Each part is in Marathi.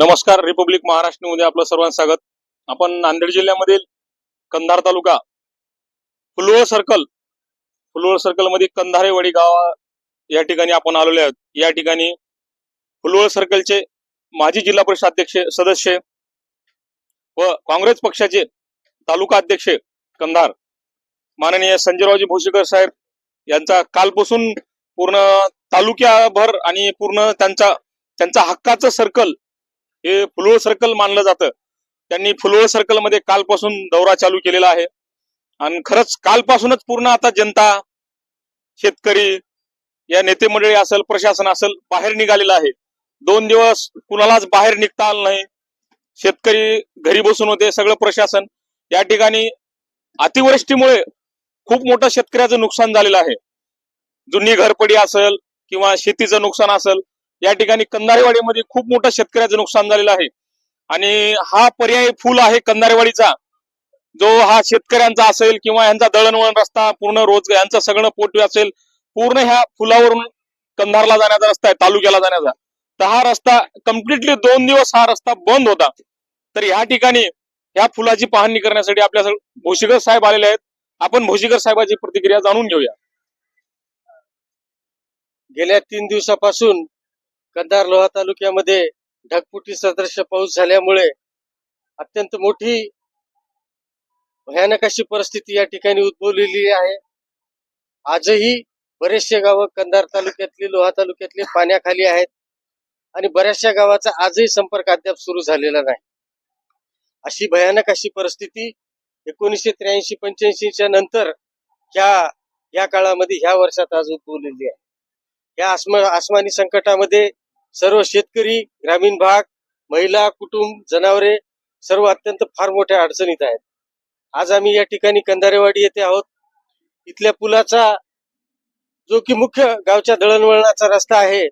नमस्कार रिपब्लिक महाराष्ट्रमध्ये आपलं सर्वांचं स्वागत. आपण नांदेड जिल्ह्यामधील कंधार तालुका फुलवळ सर्कल फुलवळ सर्कलमध्ये कंधारेवाडी गाव या ठिकाणी आपण आलेलो आहोत. या ठिकाणी फुलवळ सर्कलचे माजी जिल्हा परिषद अध्यक्ष सदस्य व काँग्रेस पक्षाचे तालुका अध्यक्ष कंधार माननीय संजयरावजी भोसेकर साहेब यांचा कालपासून पूर्ण तालुक्याभर आणि पूर्ण त्यांचा त्यांचा हक्काचं सर्कल हे फुलवळ सर्कल मानलं जातं. त्यांनी फुलवळ सर्कलमध्ये कालपासून दौरा चालू केलेला आहे. आणि खरंच कालपासूनच पूर्ण आता जनता शेतकरी या नेते मंडळी असेल प्रशासन असेल बाहेर निघालेलं आहे. दोन दिवस कुणालाच बाहेर निघता आलं नाही. शेतकरी घरी बसून होते सगळं प्रशासन. या ठिकाणी अतिवृष्टीमुळे खूप मोठं शेतकऱ्याचं नुकसान झालेलं आहे. जुनी घरपडी असेल किंवा शेतीचं नुकसान असेल या ठिकाणी कंधारेवाडीमध्ये खूप मोठं शेतकऱ्याचं नुकसान झालेलं आहे. आणि हा पर्याय फुल आहे कंधारेवाडीचा. जो हा शेतकऱ्यांचा असेल किंवा यांचा दळणवळण रस्ता पूर्ण रोज यांचं सगळं पोट असेल पूर्ण ह्या फुलावरून कंधारला जाण्याचा रस्ता आहे तालुक्याला जाण्याचा. तर हा रस्ता कम्प्लिटली दोन दिवस हा रस्ता बंद होता. तर ह्या ठिकाणी ह्या फुलाची पाहणी करण्यासाठी आपल्या भोशीकर साहेब आलेले आहेत. आपण भोशीकर साहेबाची प्रतिक्रिया जाणून घेऊया. गेल्या तीन दिवसापासून कंधार लोहा तालुक्यामध्ये ढगफुटी सदृश पाऊस झाल्यामुळे अत्यंत मोठी भयानक अशी परिस्थिती या ठिकाणी उद्भवलेली आहे. आजही बरेचसे गावं कंधार तालुक्यातली लोहा तालुक्यातली पाण्याखाली आहेत आणि बऱ्याचशा गावाचा आजही संपर्क अद्याप सुरू झालेला नाही. अशी भयानक अशी परिस्थिती एकोणीसशे त्र्याऐंशी पंच्याऐंशीच्या नंतर ह्या या काळामध्ये ह्या वर्षात आज उद्भवलेली आहे. या आसमा आसमानी संकटामध्ये सर्व शेतकरी ग्रामीण भाग महिला कुटुंब जनावरे सर्व अत्यंत फार मोठ्या अडचणीत आहेत. आज आम्ही या ठिकाणी कंधारेवाडी येथे आहोत. इथल्या पुलाचा जो की मुख्य गावच्या दळणवळणाचा रस्ता आहे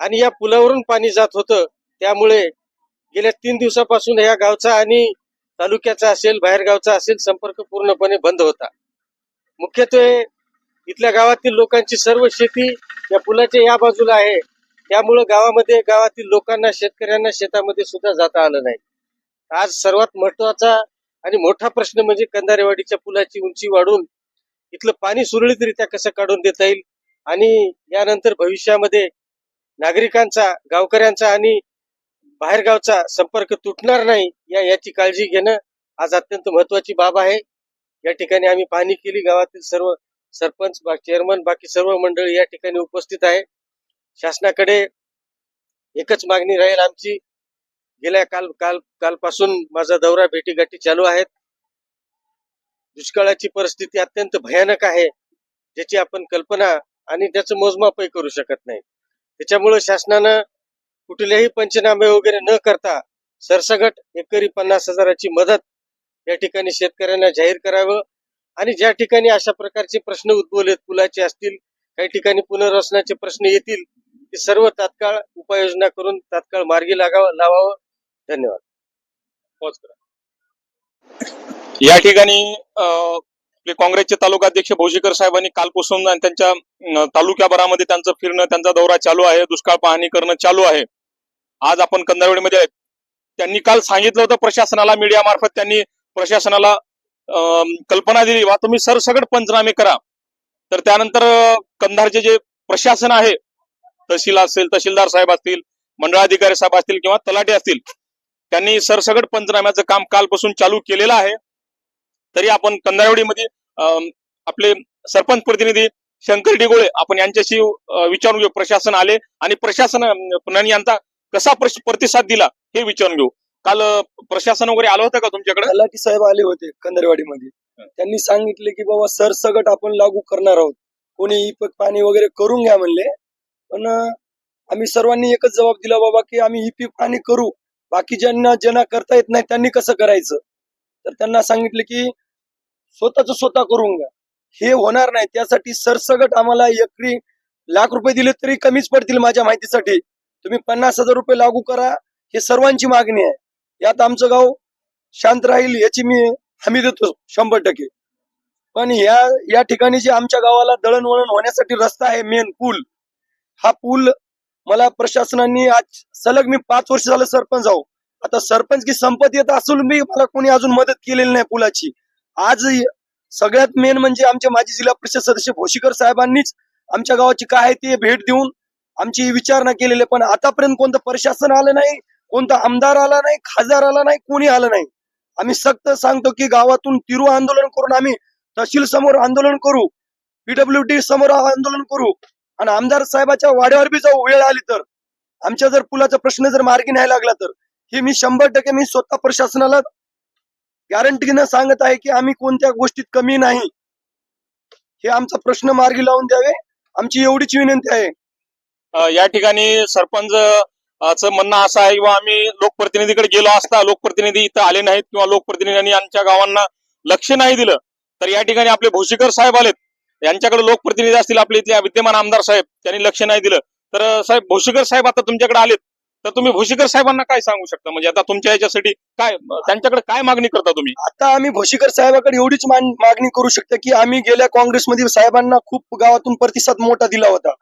आणि या पुलावरून पाणी जात होतं त्यामुळे गेल्या तीन दिवसापासून या गावचा आणि तालुक्याचा असेल बाहेरगावचा असेल संपर्क पूर्णपणे बंद होता. मुख्यत्वे इथल्या गावातील लोकांची सर्व शेती या पुलाच्या या बाजूला आहे. त्यामुळं गावामध्ये गावातील लोकांना शेतकऱ्यांना शेतामध्ये सुद्धा जाता आलं नाही. आज सर्वात महत्त्वाचा आणि मोठा प्रश्न म्हणजे कंधारेवाडीच्या पुलाची उंची वाढून इथलं पाणी सुरळीतरित्या कसं काढून देता येईल? आणि यानंतर भविष्यामध्ये नागरिकांचा गावकऱ्यांचा आणि बाहेरगावचा संपर्क तुटणार नाही या याची काळजी घेणं आज अत्यंत महत्वाची बाब आहे. या ठिकाणी आम्ही पाहणी केली. गावातील सर्व सरपंच बा चेअरमन बाकी सर्व मंडळी या ठिकाणी उपस्थित आहे. शासनाकडे एकच मागणी राहील आमची. गेल्या काल काल कालपासून माझा दौरा भेटीगाठी चालू आहेत. दुष्काळाची परिस्थिती अत्यंत भयानक आहे ज्याची आपण कल्पना आणि त्याचं मोजमापही करू शकत नाही. त्याच्यामुळे शासनानं कुठलेही पंचनामे वगैरे न करता सरसगट एकरी पन्नास हजाराची मदत या ठिकाणी शेतकऱ्यांना जाहीर करावं. आणि ज्या ठिकाणी अशा प्रकारचे प्रश्न उद्भवलेत पुलाचे असतील काही ठिकाणी पुनर्वसनाचे प्रश्न येतील ते सर्व तात्काळ उपाययोजना करून तात्काळ मार्गी लागावं लावावं. धन्यवाद. पॉज करा. या ठिकाणी अं, आपले काँग्रेसचे तालुका अध्यक्ष भोजेकर साहेबांनी कालपासून आणि त्यांच्या तालुक्याभरामध्ये त्यांचं फिरणं त्यांचा दौरा चालू आहे दुष्काळ पाहणी करणं चालू आहे. आज आपण कंदारवाडीमध्ये आहेत. त्यांनी काल सांगितलं होतं प्रशासनाला मीडियामार्फत त्यांनी प्रशासनाला कल्पना दिली वा तुम्ही सरसकट पंचनामे करा. तर त्यानंतर कंधारचे जे प्रशासन आहे तहसील असेल तहसीलदार साहेब असतील मंडळाधिकारी साहेब असतील किंवा तलाठी असतील त्यांनी सरसकट पंचनाम्याचं काम कालपासून चालू केलेलं आहे. तरी आपण कंधारवडीमध्ये अं, आपले सरपंच प्रतिनिधी शंकर डिगोळे आपण यांच्याशी विचारून घेऊ प्रशासन आले आणि प्रशासन यांचा कसा प्रतिसाद दिला हे विचारून घेऊ. काल प्रशासन वगैरे आलं होतं का तुमच्याकडे? तलाठी साहेब आले होते कंदरवाडीमध्ये त्यांनी सांगितले की बाबा सरसगट आपण लागू करणार आहोत. कोणी पीक पाणी वगैरे करून घ्या म्हणले. पण आम्ही सर्वांनी एकच जबाब दिला बाबा की आम्ही ही पीक पाणी करू. बाकी ज्यांना ज्यांना करता येत नाही त्यांनी कसं करायचं? तर त्यांना सांगितलं की स्वतःच स्वतः करून घ्या. हे होणार नाही. त्यासाठी सरसगट आम्हाला एकरी लाख रुपये दिले तरी कमीच पडतील माझ्या माहितीसाठी. तुम्ही पन्नास हजार रुपये लागू करा. हे सर्वांची मागणी आहे. यात आमचं गाव शांत राहील याची मी हमी देतो शंभर टक्के. पण या या ठिकाणी जे आमच्या गावाला दळणवळण होण्यासाठी रस्ता आहे मेन पूल हा पूल मला प्रशासनाने आज सलग मी पाच वर्ष झालं सरपंच जाऊ आता सरपंच की संपत येत असून मी मला कोणी अजून मदत केलेली नाही पुलाची. आज सगळ्यात मेन म्हणजे आमचे माजी जिल्हा परिषद सदस्य भोशीकर साहेबांनीच आमच्या गावाची काय आहे ते भेट देऊन आमची विचारणा केलेली आहे. पण आतापर्यंत कोणतं प्रशासन आलं नाही. कोणता आमदार आला नाही खासदार आला नाही कोणी आलं नाही. आम्ही सक्त सांगतो की गावातून तिरू आंदोलन करून आम्ही तहसील समोर आंदोलन करू पीडब्ल्यूडी समोर आंदोलन करू आणि आमदार साहेबाच्या वाड्यावर बी जाऊ वेळ आली तर. आमच्या जर पुलाचा प्रश्न जर मार्गी नाही लागला तर. हे मी शंभर टक्के मी स्वतः प्रशासनाला गॅरंटीनं सांगत आहे की आम्ही कोणत्या गोष्टीत कमी नाही. हे आमचा प्रश्न मार्गी लावून द्यावे. आमची एवढीच विनंती आहे. या ठिकाणी सरपंच चं म्हणणं असं आहे किंवा आम्ही लोकप्रतिनिधीकडे गेलो असता लोकप्रतिनिधी इथं आले नाहीत किंवा लोकप्रतिनिधींनी आमच्या गावांना लक्ष नाही दिलं तर या ठिकाणी आपले भोशीकर साहेब आलेत. यांच्याकडे लोकप्रतिनिधी असतील आपले इथले विद्यमान आमदार साहेब त्यांनी लक्ष नाही दिलं. तर साहेब भोशीकर साहेब आता तुमच्याकडे आलेत. तर तुम्ही भोशीकर साहेबांना काय सांगू शकता? म्हणजे आता तुमच्या याच्यासाठी काय त्यांच्याकडे काय मागणी करता तुम्ही? आता आम्ही भोशीकर साहेबाकडे एवढीच मागणी करू शकतो की आम्ही गेल्या काँग्रेसमध्ये साहेबांना खूप गावातून प्रतिसाद मोठा दिला होता.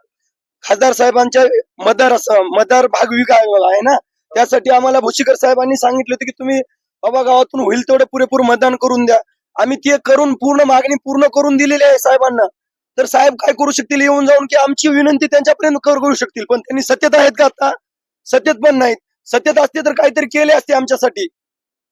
खासदार साहेबांच्या मतदार असं- मतदार भाग विभाग आहे ना? त्यासाठी आम्हाला भोशीकर साहेबांनी सांगितलं होतं की तुम्ही बाबा गावातून होईल तेवढे पुरेपूर मतदान करून द्या. आम्ही ते करून पूर्ण मागणी पूर्ण करून दिलेली आहे साहेबांना. तर साहेब काय करू शकतील? येऊन जाऊन की आमची विनंती त्यांच्यापर्यंत कर- करू शकतील. पण त्यांनी सत्यता आहेत का आता? सत्यत पण नाहीत. सत्यत असते तर काहीतरी केले असते आमच्यासाठी.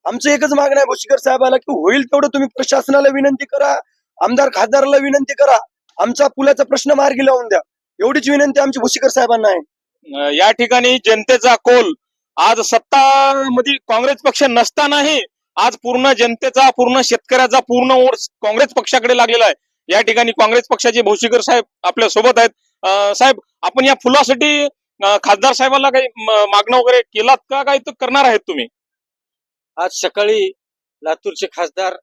आमचं एकच मागणं आहे भोशीकर साहेबाला की होईल तेवढं तुम्ही प्रशासनाला विनंती करा. आमदार खासदाराला विनंती करा. आमचा पुलाचा प्रश्न मार्गी लावून द्या. एवढीच विनंती आमची भोशीकर साहेबांना आहे. या ठिकाणी जनतेचा कोल. आज सत्तामध्ये काँग्रेस पक्ष नसतानाही आज पूर्ण जनतेचा पूर्ण शेतकऱ्याचा पूर्ण ओढ काँग्रेस पक्षाकडे लागलेला आहे. या ठिकाणी काँग्रेस पक्षाचे भोशीकर साहेब आपल्यासोबत आहेत. साहेब आपण या फुलासाठी खासदार साहेबांना काही मागणं वगैरे केलात का? काही करणार आहेत तुम्ही? आज सकाळी लातूरचे खासदार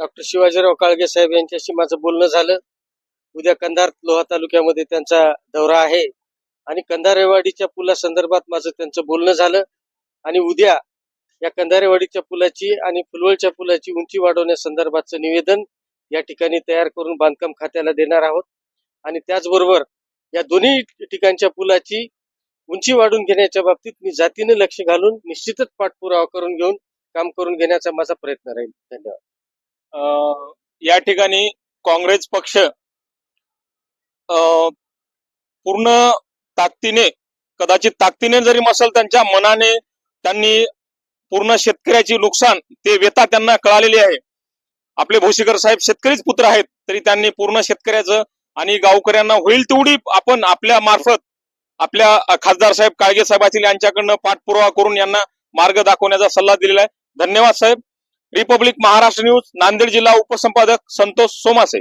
डॉक्टर शिवाजीराव काळगे साहेब यांच्याशी माझं बोलणं झालं. उद्या कंधार लोहा तालुक्यामध्ये त्यांचा दौरा आहे. आणि कंधारेवाडीच्या पुलासंदर्भात माझं त्यांचं बोलणं झालं. आणि उद्या या कंधारेवाडीच्या पुलाची आणि फुलवळच्या पुलाची उंची वाढवण्यासंदर्भातचं निवेदन या ठिकाणी तयार करून बांधकाम खात्याला देणार आहोत. आणि त्याचबरोबर या दोन्ही ठिकाणच्या पुलाची उंची वाढून घेण्याच्या बाबतीत मी जातीने लक्ष घालून निश्चितच पाठपुरावा करून घेऊन काम करून घेण्याचा माझा प्रयत्न राहील. धन्यवाद. या ठिकाणी काँग्रेस पक्ष पूर्ण ताकदीने कदाचित ताकदीने जरी मसल त्यांच्या मनाने त्यांनी पूर्ण शेतकऱ्याची नुकसान ते व्यथा त्यांना कळालेली आहे. आपले भोशीकर साहेब शेतकरीच पुत्र आहेत तरी त्यांनी पूर्ण शेतकऱ्याचं आणि गावकऱ्यांना होईल तेवढी आपण आपल्या मार्फत आपल्या खासदार साहेब काळगे साहेब असतील यांच्याकडनं पाठपुरावा करून यांना मार्ग दाखवण्याचा सल्ला दिलेला आहे. धन्यवाद साहेब. रिपब्लिक महाराष्ट्र न्यूज नांदेड जिल्हा उपसंपादक संतोष सोमासे.